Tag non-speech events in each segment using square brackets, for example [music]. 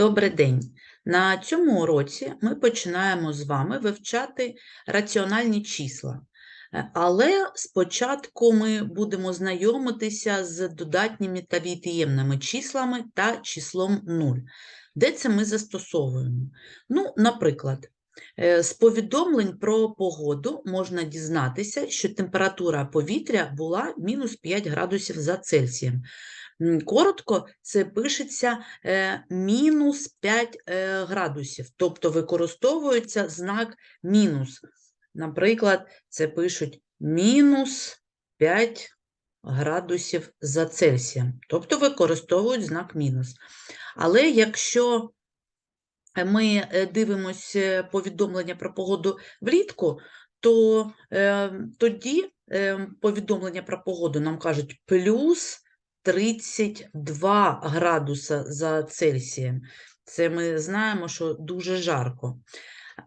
Добрий день! На цьому уроці ми починаємо з вами вивчати раціональні числа. Е, Але спочатку ми будемо знайомитися з додатніми та від'ємними числами та числом 0. Де це ми застосовуємо? Ну, наприклад, е, з повідомлень про погоду можна дізнатися, що температура повітря була мінус 5 градусів за Цельсієм. Коротко, це пишеться е, мінус 5 е, градусів, тобто використовується знак мінус. Наприклад, це пишуть мінус 5 градусів за Цельсієм, тобто використовують знак мінус. Але якщо ми е, дивимося повідомлення про погоду влітку, то е, тоді е, повідомлення про погоду нам кажуть плюс 32 градуса за Цельсієм. Це ми знаємо, що дуже жарко.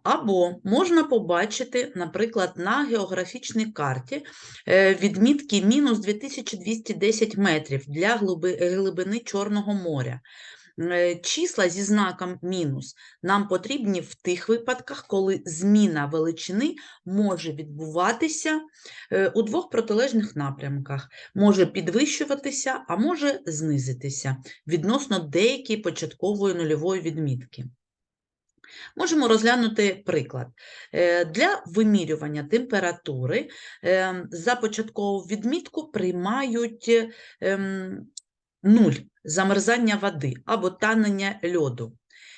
Або можна побачити, наприклад, на географічній карті е, відмітки мінус 2210 метрів для глибини Чорного моря. Е, Числа зі знаком мінус нам потрібні в тих випадках, коли зміна величини може відбуватися е, у двох протилежних напрямках, може підвищуватися, а може знизитися відносно деякої початкової нульової відмітки. Можемо розглянути приклад. Е, Для вимірювання температури е, за початкову відмітку приймають нуль замерзання води або танення льоду.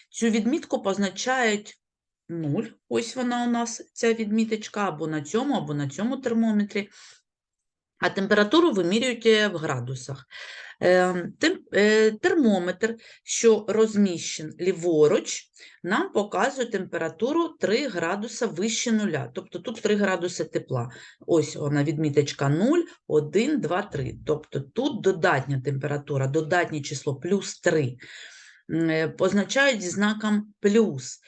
Цю відмітку позначають 0, ось вона у нас, ця відміточка, або на цьому, або на цьому термометрі. А температуру вимірюють е, в градусах. Е, тем- е, Термометр, що розміщен ліворуч, нам показує температуру 3 градуса вище нуля, тобто тут 3 градуси тепла. Ось вона відміточка 0, 1, 2, 3. Тобто тут додатня температура, додатнє число плюс 3. е, Позначають зі знаком плюс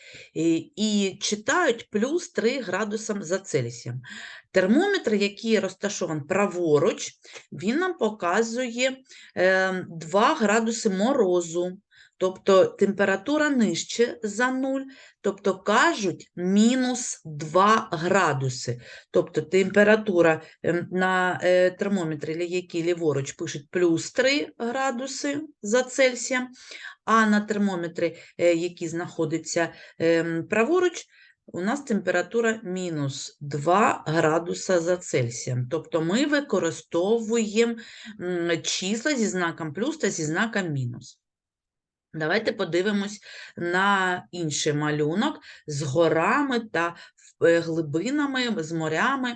і читають плюс 3 градусам за Цельсієм. Термометр, який розташований праворуч, він нам показує е, 2 градуси морозу, тобто температура нижче за 0, тобто кажуть мінус 2 градуси. Тобто температура ем, на е, термометрі, який ліворуч пишуть плюс 3 градуси за Цельсієм, а на термометрі, е, який знаходиться ем, праворуч, у нас температура мінус 2 градуса за Цельсієм. Тобто ми використовуємо числа зі знаком плюс та зі знаком мінус. Давайте подивимось на інший малюнок з горами та е, глибинами, з морями.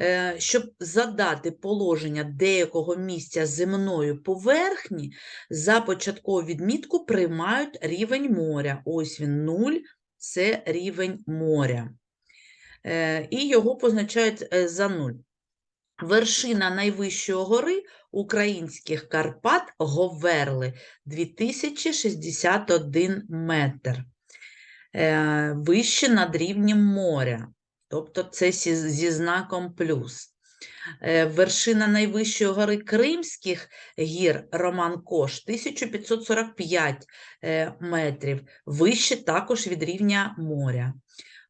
Е, Щоб задати положення деякого місця земної поверхні, за початкову відмітку приймають рівень моря. Ось він 0, це рівень моря. Е, І його позначають е, за 0. Вершина найвищої гори українських Карпат Говерли 2061 метр. Е, Вище над рівнем моря, тобто це зі знаком плюс. Е, Вершина найвищої гори Кримських гір Роман Кош 1545 е, метрів, вище також від рівня моря.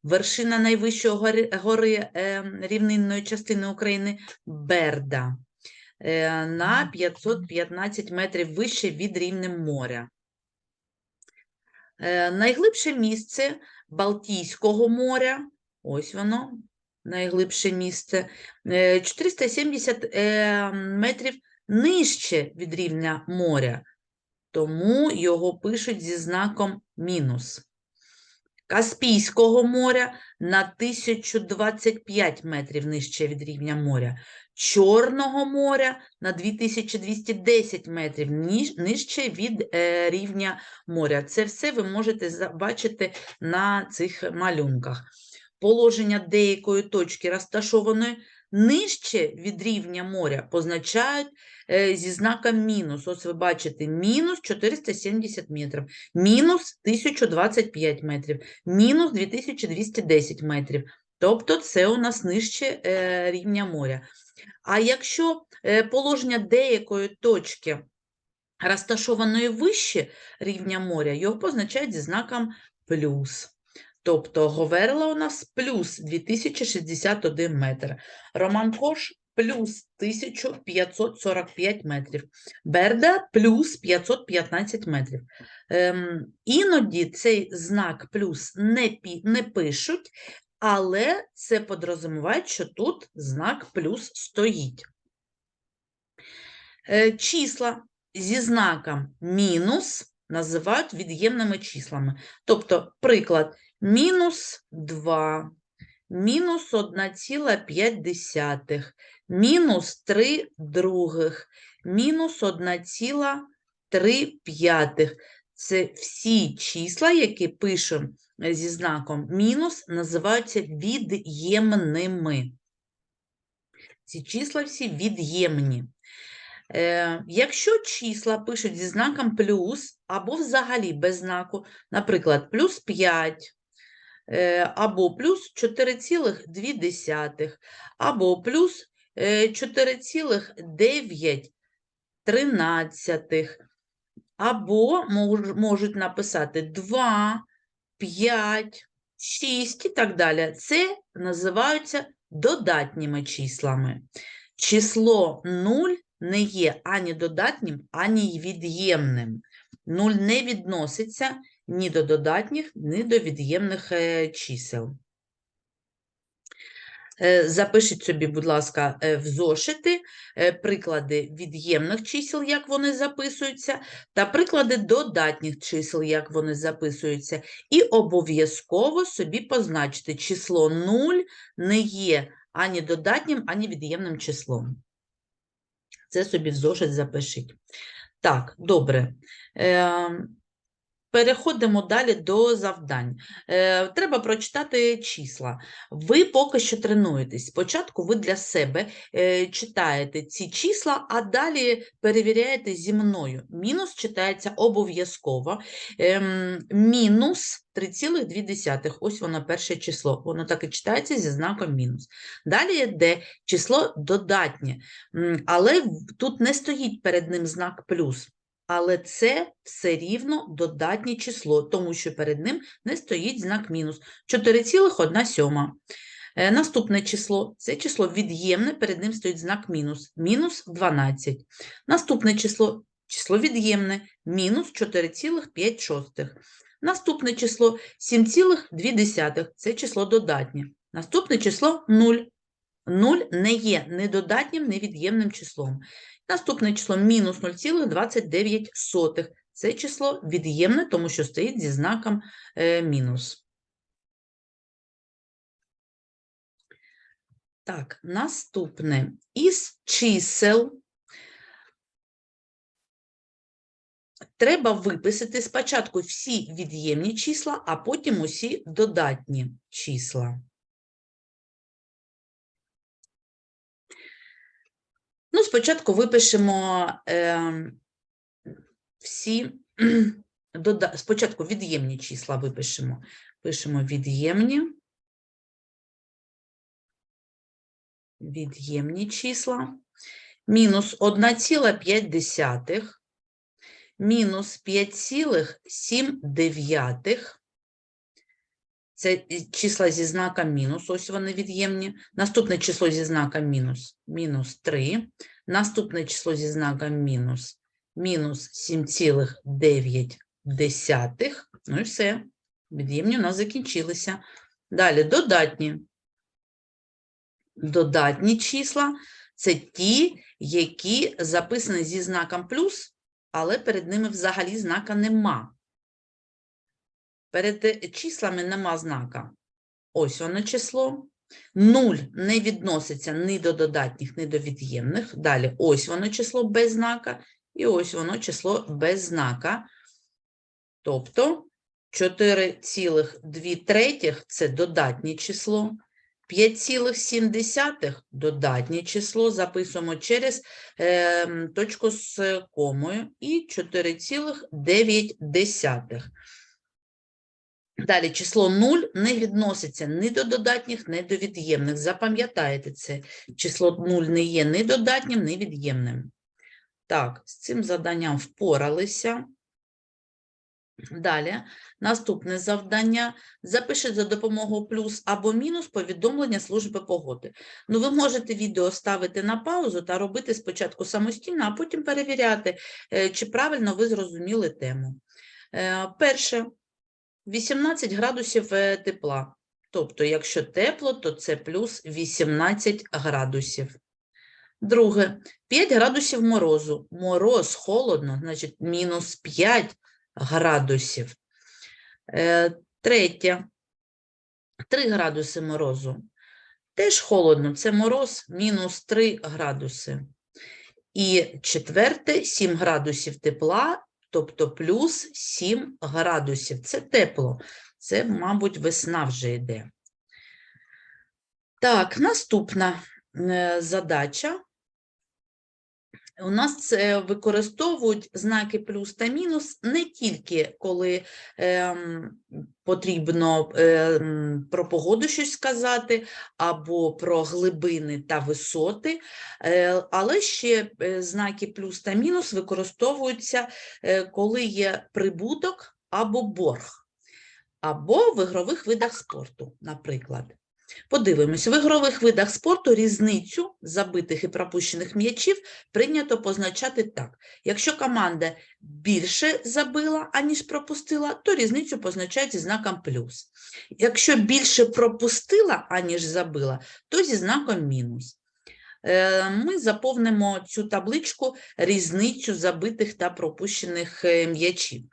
Вершина найвищої гори, гори е, рівнинної частини України Берда на 515 метрів вище від рівня моря. Найглибше місце Балтійського моря, ось воно, найглибше місце, е, 470 е, метрів нижче від рівня моря, тому його пишуть зі знаком мінус. Каспійського моря на 1025 метрів нижче від рівня моря, Чорного моря на 2210 метрів нижче від е, рівня моря. Це все ви можете бачити на цих малюнках. Положення деякої точки розташованої нижче від рівня моря позначають е, зі знаком мінус. Ось ви бачите, мінус 470 метрів, мінус 1025 метрів, мінус 2210 метрів. Тобто це у нас нижче е, рівня моря. А якщо е, положення деякої точки розташованої вище рівня моря, його позначають зі знаком плюс. Тобто Говерла у нас плюс 2061 метр, Романкош плюс 1545 метрів, Берда плюс 515 метрів. Ем, іноді цей знак плюс не, пі, не пишуть, але це подрозуміває, що тут знак плюс стоїть. Е, Числа зі знаком мінус називають від'ємними числами. Тобто, приклад, мінус 2, мінус 1,5, мінус 3 других, мінус 1,3 п'ятих. Це всі числа, які пишемо зі знаком мінус, називаються від'ємними. Ці числа всі від'ємні. Е, якщо числа пишуть зі знаком плюс або взагалі без знаку, наприклад, плюс 5, е, або плюс 4,2, або плюс е, 4,9 тринадцятих, або мож- можуть написати 2, 5, 6 і так далі. Це називаються додатніми числами. Число 0 не є ані додатнім, ані від'ємним. 0 не відноситься ні до додатніх, ні до від'ємних е, чисел. Е, Запишіть собі, будь ласка, е, в зошити приклади від'ємних чисел, як вони записуються, та приклади додатніх чисел, як вони записуються. І обов'язково собі позначте, число 0 не є ані додатнім, ані від'ємним числом. Це собі в зошит запишіть. Так, добре. Переходимо далі до завдань. Е, треба прочитати числа. Ви поки що тренуєтесь. Спочатку ви для себе е, читаєте ці числа, а далі перевіряєте зі мною. Мінус читається обов'язково. Ем, мінус 3,2. Ось воно перше число. Воно так і читається зі знаком мінус. Далі йде число додатнє, але тут не стоїть перед ним знак плюс. Але це все рівно додатнє число, тому що перед ним не стоїть знак мінус. 4,1. Е, Наступне число це число від'ємне, перед ним стоїть знак мінус. Мінус 12. Наступне число число від'ємне, мінус 4,5. Наступне число 7,2. Це число додатнє. Наступне число 0. 0 не є ні додатнім, ні від'ємним числом. Наступне число мінус 0,29. Це число від'ємне, тому що стоїть зі знаком е, мінус. Так, наступне. Із чисел треба виписати спочатку всі від'ємні числа, а потім усі додатні числа. Ну, спочатку випишемо е, всі, [clears throat] дода... спочатку від'ємні числа випишемо. Пишемо від'ємні. Від'ємні числа. Мінус 1,5, мінус 5,7. Це числа зі знаком мінус, ось вони від'ємні. Наступне число зі знаком мінус – мінус 3. Наступне число зі знаком мінус – мінус 7,9. Ну і все. Від'ємні у нас закінчилися. Далі додатні. Додатні числа – це ті, які записані зі знаком плюс, але перед ними взагалі знака нема. Перед числами нема знака. Ось воно число. 0 не відноситься ні до додатніх, ні до від'ємних. Далі ось воно число без знака, і ось воно число без знака. Тобто 4,2 третіх – це додатнє число. 5,7 – додатнє число, записуємо через е, точку з комою, і 4,9. Далі число 0 не відноситься ні до додатніх, ні до від'ємних. Запам'ятайте це. Число 0 не є ні додатнім, ні від'ємним. Так, з цим заданням впоралися. Далі, наступне завдання. Запишіть за допомогою плюс або мінус повідомлення служби погоди. Ну, ви можете відео ставити на паузу та робити спочатку самостійно, а потім перевіряти, е, чи правильно ви зрозуміли тему. Е, Перше, 18 градусів е, тепла. Тобто, якщо тепло, то це плюс 18 градусів. Друге, 5 градусів морозу. Мороз холодно, значить мінус 5 градусів. Е, Третє, 3 градуси морозу. Теж холодно, це мороз мінус 3 градуси. І четверте, 7 градусів тепла, тобто плюс 7 градусів. Це тепло. Це, мабуть, весна вже йде. Так, наступна е, задача. У нас використовують знаки плюс та мінус не тільки коли ем, потрібно ем, про погоду щось сказати, або про глибини та висоти, е, але ще е, знаки плюс та мінус використовуються, е, коли є прибуток або борг, або в ігрових видах спорту, наприклад. Подивимось, в ігрових видах спорту різницю забитих і пропущених м'ячів прийнято позначати так. Якщо команда більше забила, аніж пропустила, то різницю позначають зі знаком плюс. Якщо більше пропустила, аніж забила, то зі знаком мінус. Е, Ми заповнимо цю табличку різницю забитих та пропущених е, м'ячів.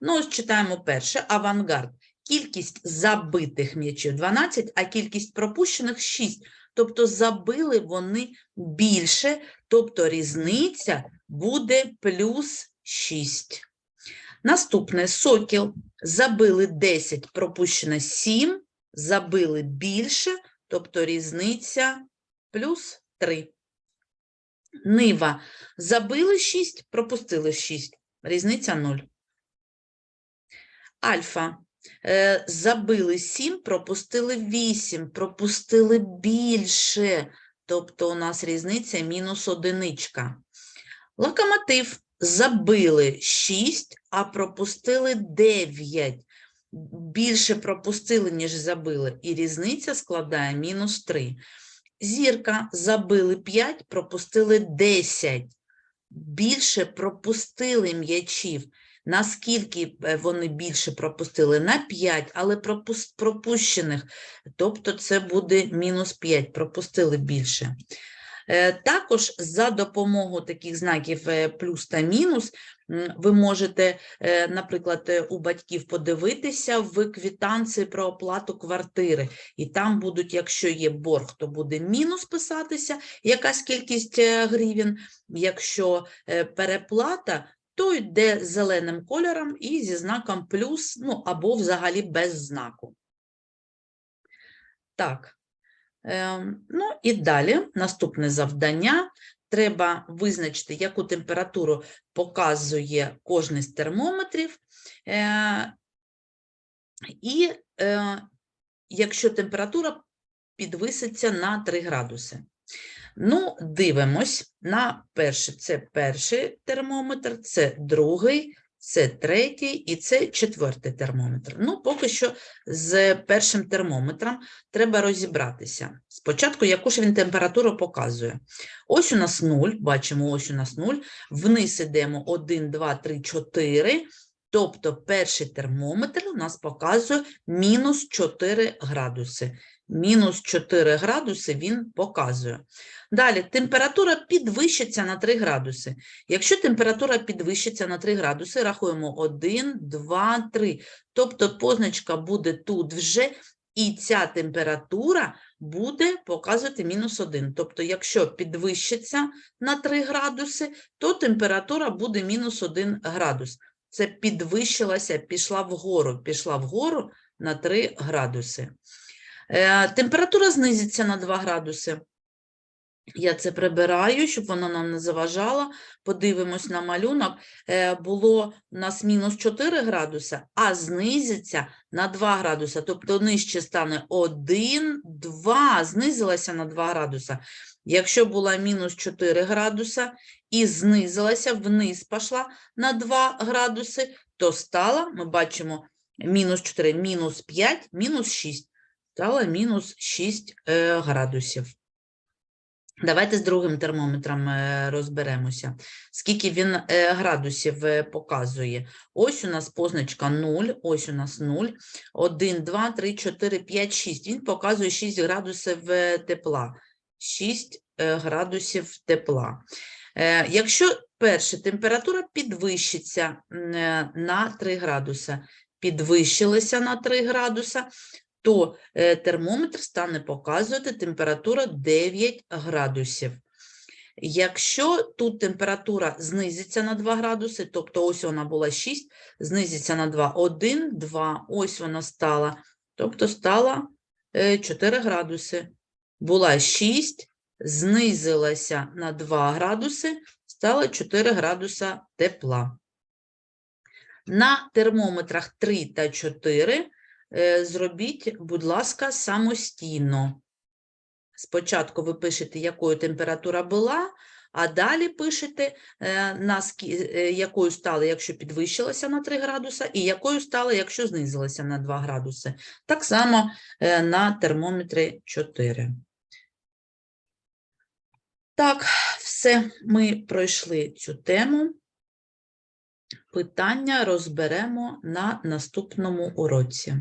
Ну, ось читаємо перше. Авангард. Кількість забитих м'ячів 12, а кількість пропущених 6. Тобто забили вони більше, тобто різниця буде плюс 6. Наступне сокіл. Забили 10, пропущено 7, забили більше, тобто різниця плюс 3. Нива. Забили 6, пропустили 6, різниця 0. Альфа. Е, Забили 7, пропустили 8, пропустили більше, тобто у нас різниця мінус одиничка. Локомотив. Забили 6, а пропустили 9. Більше пропустили, ніж забили, і різниця складає мінус 3. Зірка. Забили 5, пропустили 10. Більше пропустили м'ячів. Наскільки е, вони більше пропустили? На 5, але пропущених, тобто це буде мінус 5, пропустили більше. Е, Також за допомогою таких знаків е, плюс та мінус ви можете, наприклад, у батьків подивитися в квитанції про оплату квартири. І там будуть, якщо є борг, то буде мінус писатися якась кількість гривень. Якщо переплата, то йде зеленим кольором і зі знаком плюс, ну або взагалі без знаку. Так. Ем, ну і далі наступне завдання. Треба визначити, яку температуру показує кожний з термометрів. Е, і е, якщо температура підвиситься на 3 градуси. Ну, дивимось на перший. Це перший термометр, це другий, це третій і це четвертий термометр. Ну, поки що з першим термометром треба розібратися. Спочатку, яку ж він температуру показує. Ось у нас 0, бачимо, ось у нас 0. Вниз ідемо 1, 2, 3, 4. Тобто перший термометр у нас показує мінус 4 градуси. Мінус 4 градуси він показує. Далі, температура підвищиться на 3 градуси. Якщо температура підвищиться на 3 градуси, рахуємо 1, 2, 3. Тобто позначка буде тут вже, і ця температура буде показувати мінус 1. Тобто, якщо підвищиться на 3 градуси, то температура буде мінус 1 градус. Це підвищилася, пішла вгору, пішла вгору на 3 градуси. Е, температура знизиться на 2 градуси. Я це прибираю, щоб воно нам не заважало. Подивимось на малюнок. Е, Було у нас мінус 4 градуса, а знизиться на 2 градуса. Тобто нижче стане 1, 2, знизилася на 2 градуса. Якщо була мінус 4 градуса і знизилася, вниз пішла на 2 градуси, то стала, ми бачимо, мінус 4, мінус 5, мінус 6. Стало мінус 6 е, градусів. Давайте з другим термометром е, розберемося. Скільки він е, градусів показує? Ось у нас позначка 0, ось у нас 0, 1, 2, 3, 4, 5, 6. Він показує 6 градусів тепла. 6 е, градусів тепла. Якщо перше температура підвищиться на 3 градуса, підвищилася на 3 градуса, то е, термометр стане показувати температуру 9 градусів. Якщо тут температура знизиться на 2 градуси, тобто ось вона була 6, знизиться на 2, 1, 2, ось вона стала, тобто стала е, 4 градуси. Була 6, знизилася на 2 градуси, стало 4 градуса тепла. На термометрах 3 та 4 е, зробіть, будь ласка, самостійно. Спочатку ви пишете, якою температура була, а далі пишете, е, е, якою стала, якщо підвищилася на 3 градуса, і якою стала, якщо знизилася на 2 градуси. Так само е, на термометрі 4. Так, все, ми пройшли цю тему. Питання розберемо на наступному уроці.